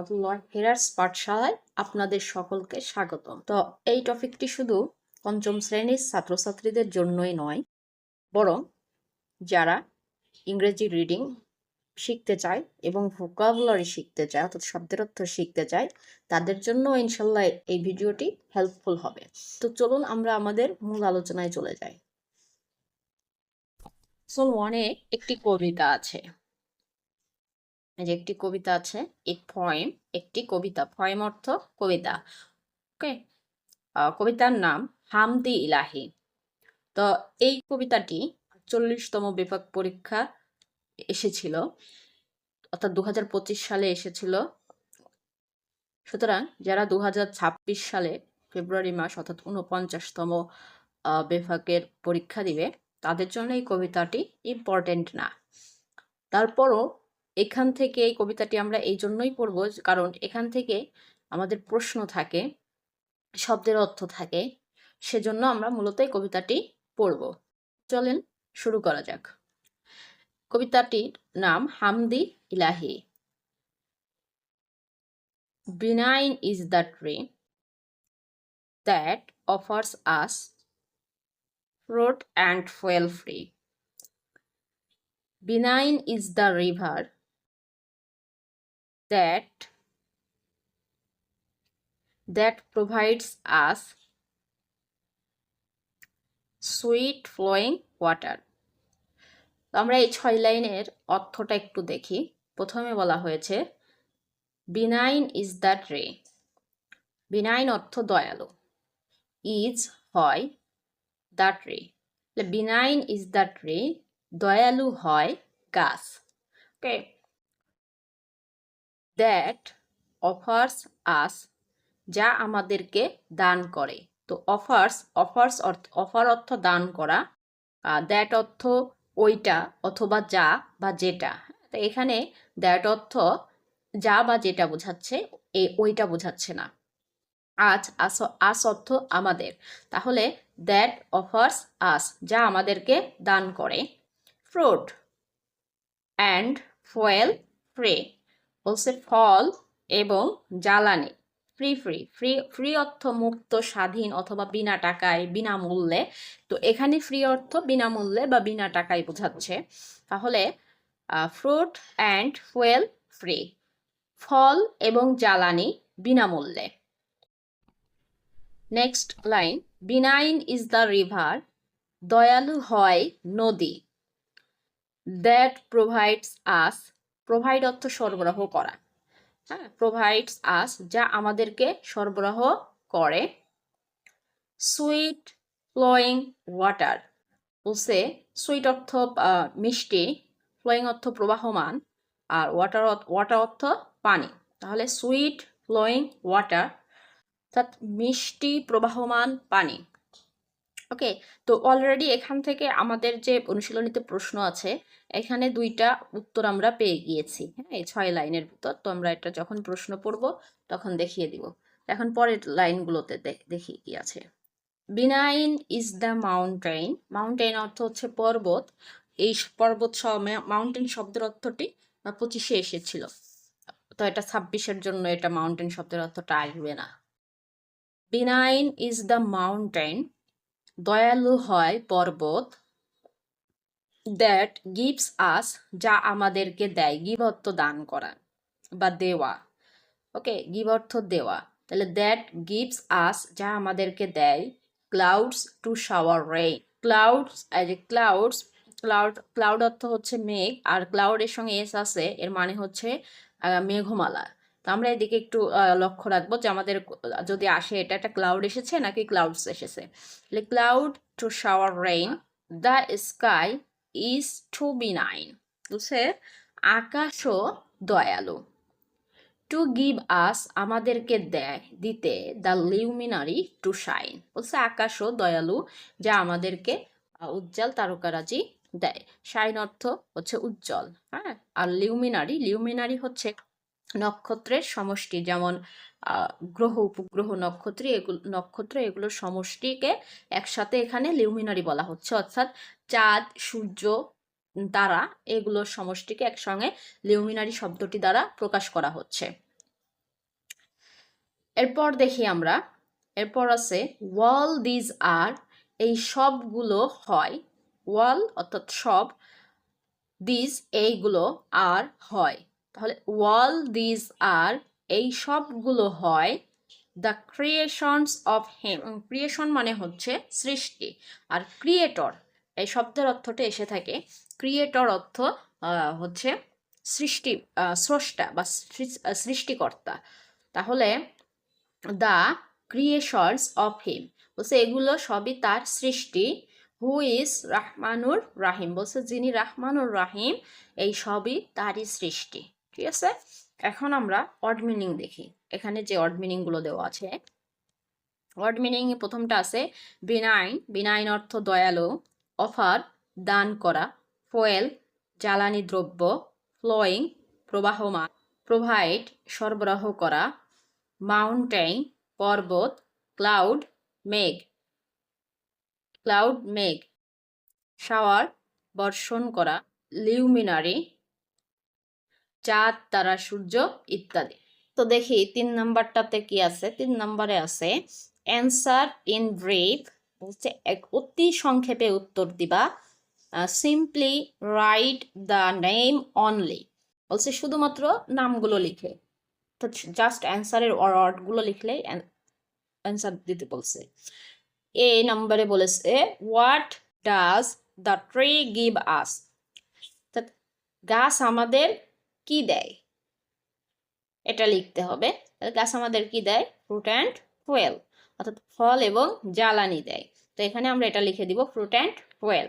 রহমতুল্লাহ হেরার্স পাঠশালায় আপনাদের সকলকে স্বাগতম। তো এই টপিকটি শুধু পঞ্চম শ্রেণির ছাত্রছাত্রীদের জন্যই নয়, বরং যারা ইংরেজি রিডিং শিখতে চায় এবং ভোকাবুলারি শিখতে চায়, অর্থাৎ শব্দের অর্থ শিখতে চায়, তাদের জন্য ইনশাল্লাহ এই ভিডিওটি হেল্পফুল হবে। তো চলুন আমরা আমাদের মূল আলোচনায় চলে যাই। সোল ওয়ানে একটি কবিতা আছে। যে একটি কবিতা আছে, এ ফয়েম একটি কবিতা ফয়েম অর্থ কবিতা। ওকে কবিতার নাম হামদি ইলাহি। তো এই কবিতাটি চল্লিশতম বিভাগ পরীক্ষা এসেছিল, অর্থাৎ দু হাজার পঁচিশ সালে এসেছিল। সুতরাং যারা দু হাজার ছাব্বিশ সালে ফেব্রুয়ারি মাস, অর্থাৎ উনপঞ্চাশতম বিভাগের পরীক্ষা দিবে, তাদের জন্য এই কবিতাটি ইম্পর্টেন্ট না। তারপরও এখান থেকে এই কবিতাটি আমরা এই জন্যই পড়ব কারণ এখান থেকে আমাদের প্রশ্ন থাকে, শব্দের অর্থ থাকে, সেজন্য আমরা মূলত এই কবিতাটি পড়ব। চলেন শুরু করা যাক। কবিতাটির নাম হামদি ইলাহি। Benign is the tree that offers us fruit and fuel free. Benign is the river that that provides us sweet flowing water. তো আমরা এই ছয় লাইনের অর্থটা একটু দেখি। প্রথমে বলা হয়েছে benign is the tree benign অর্থ দয়ালু। ইজ হয় the tree benign is the tree দয়ালু হয় গাছ। ওকে দ্যাট অফার্স আস যা আমাদেরকে দান করে। তো অফার্স অফার্স অর্থ অফার অর্থ দান করা দ্যাট অর্থ ওইটা অথবা যা বা যেটা। তো এখানে দ্যাট অর্থ যা বা যেটা বোঝাচ্ছে, এ ওইটা বোঝাচ্ছে না। আজ, আস আস অর্থ আমাদের। তাহলে দ্যাট অফার্স আস যা আমাদেরকে দান করে। ফ্রুট অ্যান্ড ফয়েল ফ্রে বলছে ফল এবং জ্বালানি। ফ্রি ফ্রি ফ্রি ফ্রি অর্থ মুক্ত, স্বাধীন অথবা বিনা টাকায় বিনামূল্যে তো এখানে ফ্রি অর্থ বিনামূল্যে বা বিনা টাকায় বোঝাচ্ছে। তাহলে ফ্রুট অ্যান্ড ফুয়েল ফ্রি। ফল এবং জ্বালানি বিনামূল্যে next line. Benign is the river, দয়ালু হয় নদী। দ্যাট প্রোভাইডস আস প্রোভাইড অর্থ সরবরাহ করা। হ্যাঁ প্রোভাইডস আস যা আমাদেরকে সরবরাহ করে। সুইট ফ্লোয়িং ওয়াটার বলছে সুইট অর্থ মিষ্টি ফ্লোয়িং অর্থ প্রবাহমান, আর ওয়াটার ওয়াটার অর্থ পানি। তাহলে সুইট ফ্লোয়িং ওয়াটার অর্থাৎ মিষ্টি প্রবাহমান পানি। ওকে তো অলরেডি এখান থেকে আমাদের যে অনুশীলনীতে প্রশ্ন আছে, এখানে দুইটা উত্তর আমরা পেয়ে গিয়েছি হ্যাঁ এই ছয় লাইনের ভিতর। তো আমরা এটা যখন প্রশ্ন পড়ব, তখন দেখিয়ে দিব। এখন পরের লাইনগুলোতে দেখি কি আছে। Benign is the mountain mountain অর্থ হচ্ছে পর্বত। এই পর্বত মাউন্টেন শব্দের অর্থটি পঁচিশে এসেছিল। তো এটা ছাব্বিশের জন্য এটা মাউন্টেন শব্দের অর্থটা আসবে না। বিনাইন ইজ দ্য মাউন্টেন দয়ালু হয় পর্বত দ্যাট গিভস আস যা আমাদেরকে দেয় গিভ অর্থ দান করা বা দেওয়া। ওকে গিভ অর্থ দেওয়া। তাহলে দ্যাট গিভস আস যা আমাদেরকে দেয় clouds to shower rain clouds A clouds cloud cloud অর্থ হচ্ছে মেঘ, আর ক্লাউডের সঙ্গে এস আছে, এর মানে হচ্ছে মেঘমালা। তো আমরা এদিকে একটু লক্ষ্য রাখব যে আমাদের যদি আসে এটা একটা ক্লাউড এসেছে নাকি ক্লাউডস এসেছে? Cloud to shower rain the sky is too benign বুঝছে? আকাশও দয়ালু। টু গিভ আস আমাদেরকে দেয়, দিতে দ্য লিউমিনারি টু শাইন বলছে আকাশও দয়ালু, যা আমাদেরকে উজ্জ্বল তারকারাজি দেয়। শাইন অর্থ হচ্ছে উজ্জ্বল হ্যাঁ? আর লিউমিনারি লিউমিনারি হচ্ছে নক্ষত্রের সমষ্টি, যেমন গ্রহ, উপগ্রহ, নক্ষত্র, এগুলো, নক্ষত্র এগুলোর সমষ্টিকে একসাথে এখানে লিউমিনারি বলা হচ্ছে। অর্থাৎ চাঁদ, সূর্য তারা এগুলোর সমষ্টিকে একসঙ্গে লিউমিনারি শব্দটি দ্বারা প্রকাশ করা হচ্ছে। এরপর দেখি আমরা, এরপর আছে ওয়াল দিজ আর এই সবগুলো হয় ওয়াল অর্থাৎ সব দিজ এইগুলো আর হয়। তাহলে ওয়াল দিজ আর এই সবগুলো হয় the creations of him. Creation মানে হচ্ছে সৃষ্টি আর ক্রিয়েটর, এই শব্দের অর্থটা এসে থাকে। ক্রিয়েটর অর্থ হচ্ছে সৃষ্টি স্রষ্টা বা সৃষ্টিকর্তা। তাহলে দ্য ক্রিয়েশনস অফ হিম বলছে এগুলো সবই তার সৃষ্টি। হু ইজ রাহমানুর রাহিম বলছে যিনি রাহমানুর রাহিম, এই সবই তারই সৃষ্টি। ঠিক আছে? এখন আমরা ওয়ার্ড মিনিং দেখি। এখানে যে ওয়ার্ড মিনিংগুলো দেওয়া আছে ওয়ার্ড মিনিং প্রথমটা আছে বিনাইন বিনাইন অর্থ দয়ালু অফার দান করা ফোয়েল জ্বালানি দ্রব্য ফ্লোয়িং প্রবাহমান প্রোভাইড সরবরাহ করা মাউন্টেন পর্বত ক্লাউড মেঘ ক্লাউড মেঘ শাওয়ার বর্ষণ করা লিউমিনারি চাঁদ, তারা, সূর্য ইত্যাদি। তো দেখি, তিন নাম্বারটাতে কি আছে? তিন নাম্বারে আছে অ্যান্সার ইন ব্রিফ বলছে, এক অতি সংক্ষেপে উত্তর দিবা simply write the name only বলছে, শুধুমাত্র নামগুলো লিখে। তো জাস্ট অ্যান্সারের ওয়ার্ডগুলো লিখলেই অ্যান্সার দিতে বলছে। এ নম্বরে বলেছে what does the tree give us গাছ আমাদের কি দেয়? এটা লিখতে হবে। তাহলে গাছ আমাদের কি দেয়? ফ্রুট অ্যান্ড ফুয়েল অর্থাৎ ফল এবং জ্বালানি দেয়। তো এখানে আমরা এটা লিখে দিব fruit and fuel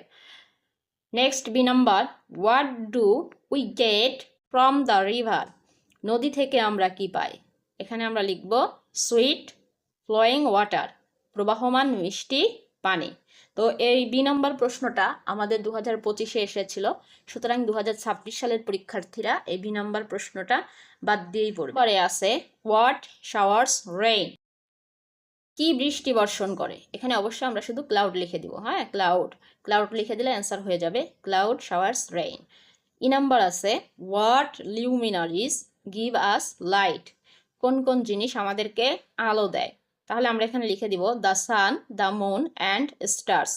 next B number what do we get from the river নদী থেকে আমরা কি পাই? এখানে আমরা লিখব সুইট ফ্লোয়িং ওয়াটার প্রবাহমান মিষ্টি পানি। তো এই বি নম্বর প্রশ্নটা আমাদের দু হাজার পঁচিশে এসেছিল। সুতরাং দু হাজার ছাব্বিশ সালের পরীক্ষার্থীরা এই বি নম্বর প্রশ্নটা বাদ দিয়েই পড়বে। পরে আছে হোয়াট শাওয়ার্স রেইন কি বৃষ্টি বর্ষণ করে? এখানে অবশ্যই আমরা শুধু ক্লাউড লিখে দিব হ্যাঁ? ক্লাউড ক্লাউড লিখে দিলে অ্যান্সার হয়ে যাবে cloud showers rain E number আছে what luminaries give us light কোন কোন জিনিস আমাদেরকে আলো দেয়? তাহলে আমরা এখানে লিখে দিব the sun the moon and stars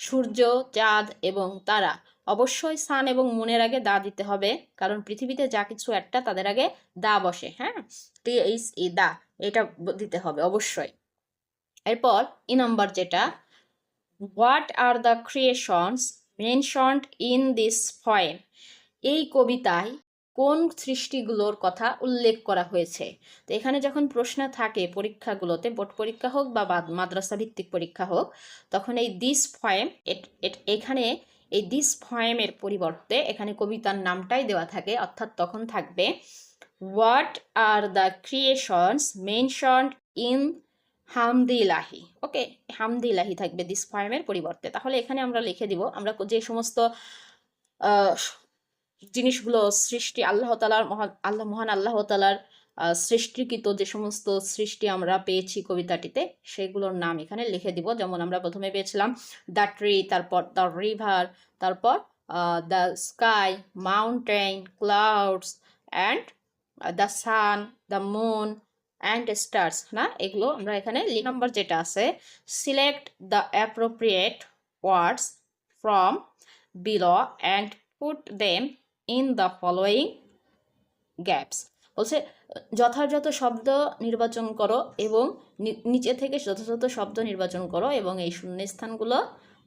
সূর্য, চাঁদ এবং তারা। অবশ্যই সান এবং মুনের আগে দা দিতে হবে, কারণ পৃথিবীতে যা কিছু একটা তাদের আগে দা বসে হ্যাঁ? টি এইচ ই দা এটা দিতে হবে অবশ্যই। এরপর ই নাম্বার যেটা what are the creations mentioned in this poem এই কবিতায় কোন সৃষ্টিগুলোর কথা উল্লেখ করা হয়েছে? তো এখানে যখন প্রশ্ন থাকে পরীক্ষাগুলোতে, বোর্ড পরীক্ষা হোক বা মাদ্রাসা ভিত্তিক পরীক্ষা হোক, তখন এই দিস ফয়েম এখানে এই দিস ফয়েমের পরিবর্তে এখানে কবিতার নামটাই দেওয়া থাকে, অর্থাৎ তখন থাকবে what are the creations mentioned in হামদিলাহি okay হামদিলাহি থাকবে দিস ফয়েমের পরিবর্তে। তাহলে এখানে আমরা লিখে দিব, আমরা যে সমস্ত জিনিসগুলো সৃষ্টি আল্লাহ তালার মহান আল্লাহ মহান আল্লাহ তালার সৃষ্টিকৃত যে সমস্ত সৃষ্টি আমরা পেয়েছি কবিতাটিতে, সেগুলোর নাম এখানে লিখে দিব। যেমন আমরা প্রথমে পেয়েছিলাম, দ্য ট্রি তারপর দ্য রিভার তারপর the sky mountain clouds and the sun the moon and stars না? এগুলো আমরা এখানে লি নাম্বার যেটা আছে, select the appropriate words from below and put them in the following gaps বলছে, যথাযথ শব্দ নির্বাচন করো এবং নিচে থেকে যথাযথ শব্দ নির্বাচন করো এবং এই শূন্যস্থানগুলো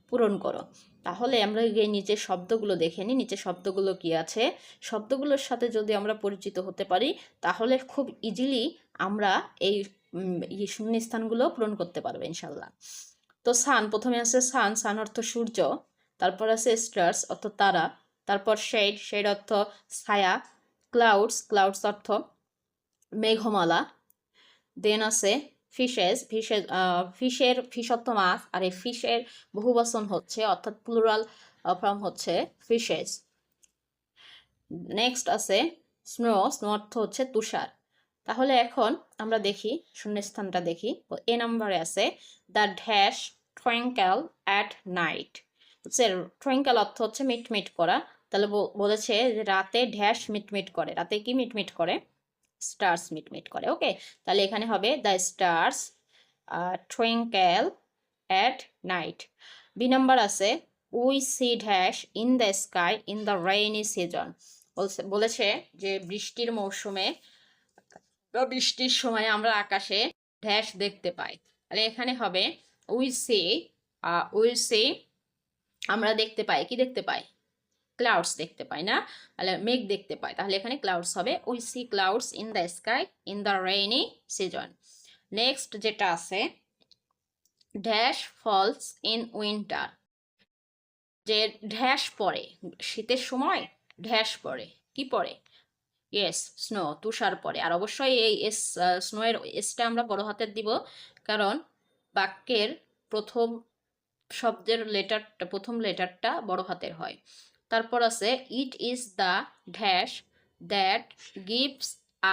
পূরণ করো। তাহলে আমরা এই নিচের শব্দগুলো দেখে নিই। নিচের শব্দগুলো কি আছে? শব্দগুলোর সাথে যদি আমরা পরিচিত হতে পারি, তাহলে খুব ইজিলি আমরা এই শূন্যস্থানগুলো পূরণ করতে পারব ইনশাল্লাহ তো সান প্রথমে আছে সান সান অর্থ সূর্য, তারপর আছে স্টার্স অর্থ তারা। তারপর শেড শেড অর্থ ছায়া ক্লাউডস ক্লাউডস অর্থ মেঘমালা দেন আছে ফিশেস ফিশের ফিশের ফিশ অর্থ মাছ, আর এই ফিশের বহুবচন হচ্ছে, অর্থাৎ প্লুরাল ফর্ম হচ্ছে ফিশেস নেক্সট আছে স্নো স্নো অর্থ হচ্ছে তুষার। তাহলে এখন আমরা দেখি, শূন্যস্থানটা দেখি। তো এ নাম্বারে আছে the dash twinkle at night হচ্ছে ট্রঙ্কেল অর্থ হচ্ছে মিটমিট করা। তাহলে বলেছে যে রাতে ড্যাশ মিটমিট করে। রাতে কি মিটমিট করে? স্টার্স মিটমিট করে ওকে তাহলে এখানে হবে the stars twinkle at night B number আছে we see dash in the sky in the rainy season বলছে, বলেছে যে বৃষ্টির মৌসুমে বা বৃষ্টির সময় আমরা আকাশে ড্যাশ দেখতে পাই। তাহলে এখানে হবে উই সি উই সি আমরা দেখতে পাই, কি দেখতে পাই? ক্লাউডস দেখতে পাই, না? তাহলে মেঘ দেখতে পাই। তাহলে এখানে ক্লাউডস হবে। We see clouds in the sky in the rainy season next যেটা আছে ড্যাশ ফলস ইন উইন্টার যে ঢ্যাস পড়ে, শীতের সময় ঢ্যাস পড়ে। কি পড়ে? ইয়েস স্নো তুষার পড়ে। আর অবশ্যই এই এস স্নোয়ের এসটা আমরা বড় হাতের দিব। কারণ বাক্যের প্রথম শব্দের লেটারটা প্রথম লেটারটা বড় হাতের হয়। তারপর আছে it is the dash that gives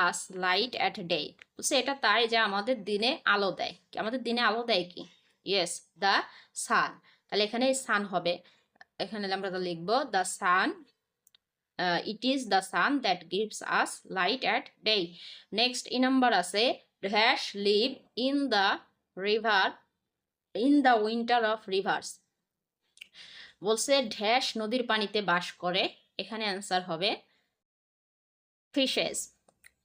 us light at day বলছে এটা তাই যা আমাদের দিনে আলো দেয়। আমাদের দিনে আলো দেয় কি? ইয়েস দ্য সান তাহলে এখানে সান হবে। এখানে আমরা তো লিখব the sun it is the sun that gives us light at day next E number আছে dash live in the river in the winter of rivers বলছে ঢ্যাশ নদীর পানিতে বাস করে। এখানে অ্যান্সার হবে ফিশেস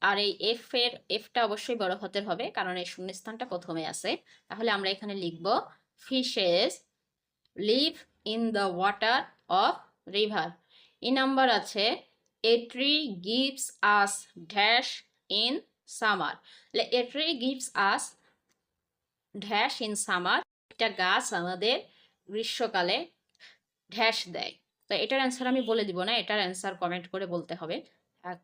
আর এই এফ এর এফটা অবশ্যই বড় হতে হবে, কারণ এই শূন্যস্থানটা প্রথমে আছে। তাহলে আমরা এখানে লিখব fishes live in the water of river E number আছে a tree gives us dash in summer a tree gives us dash in summer একটা গাছ আমাদের গ্রীষ্মকালে ঢ্যাশ দেয়। তো এটার অ্যান্সার আমি বলে দিব না, এটার অ্যান্সার কমেন্ট করে বলতে হবে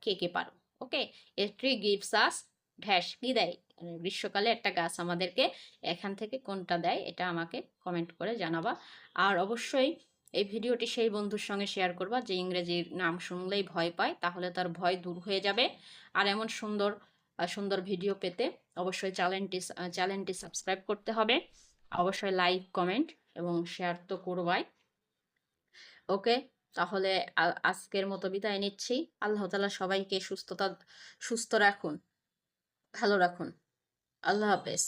কে কে পারো ওকে এ ট্রি গিভস আস ঢ্যাশ কি দেয়? মানে গ্রীষ্মকালে একটা গাছ আমাদেরকে এখান থেকে কোনটা দেয়, এটা আমাকে কমেন্ট করে জানাবা। আর অবশ্যই এই ভিডিওটি সেই বন্ধুর সঙ্গে শেয়ার করবা, যে ইংরেজির নাম শুনলেই ভয় পায়, তাহলে তার ভয় দূর হয়ে যাবে। আর এমন সুন্দর সুন্দর ভিডিও পেতে অবশ্যই চ্যানেলটি চ্যানেলটি সাবস্ক্রাইব করতে হবে। অবশ্যই লাইক কমেন্ট এবং শেয়ার তো করবাই। ওকে? তাহলে আজকের মতো বিদায় নিচ্ছি। আল্লাহ তালা সবাইকে সুস্থতা, সুস্থ রাখুন, ভালো রাখুন। আল্লাহ হাফেজ।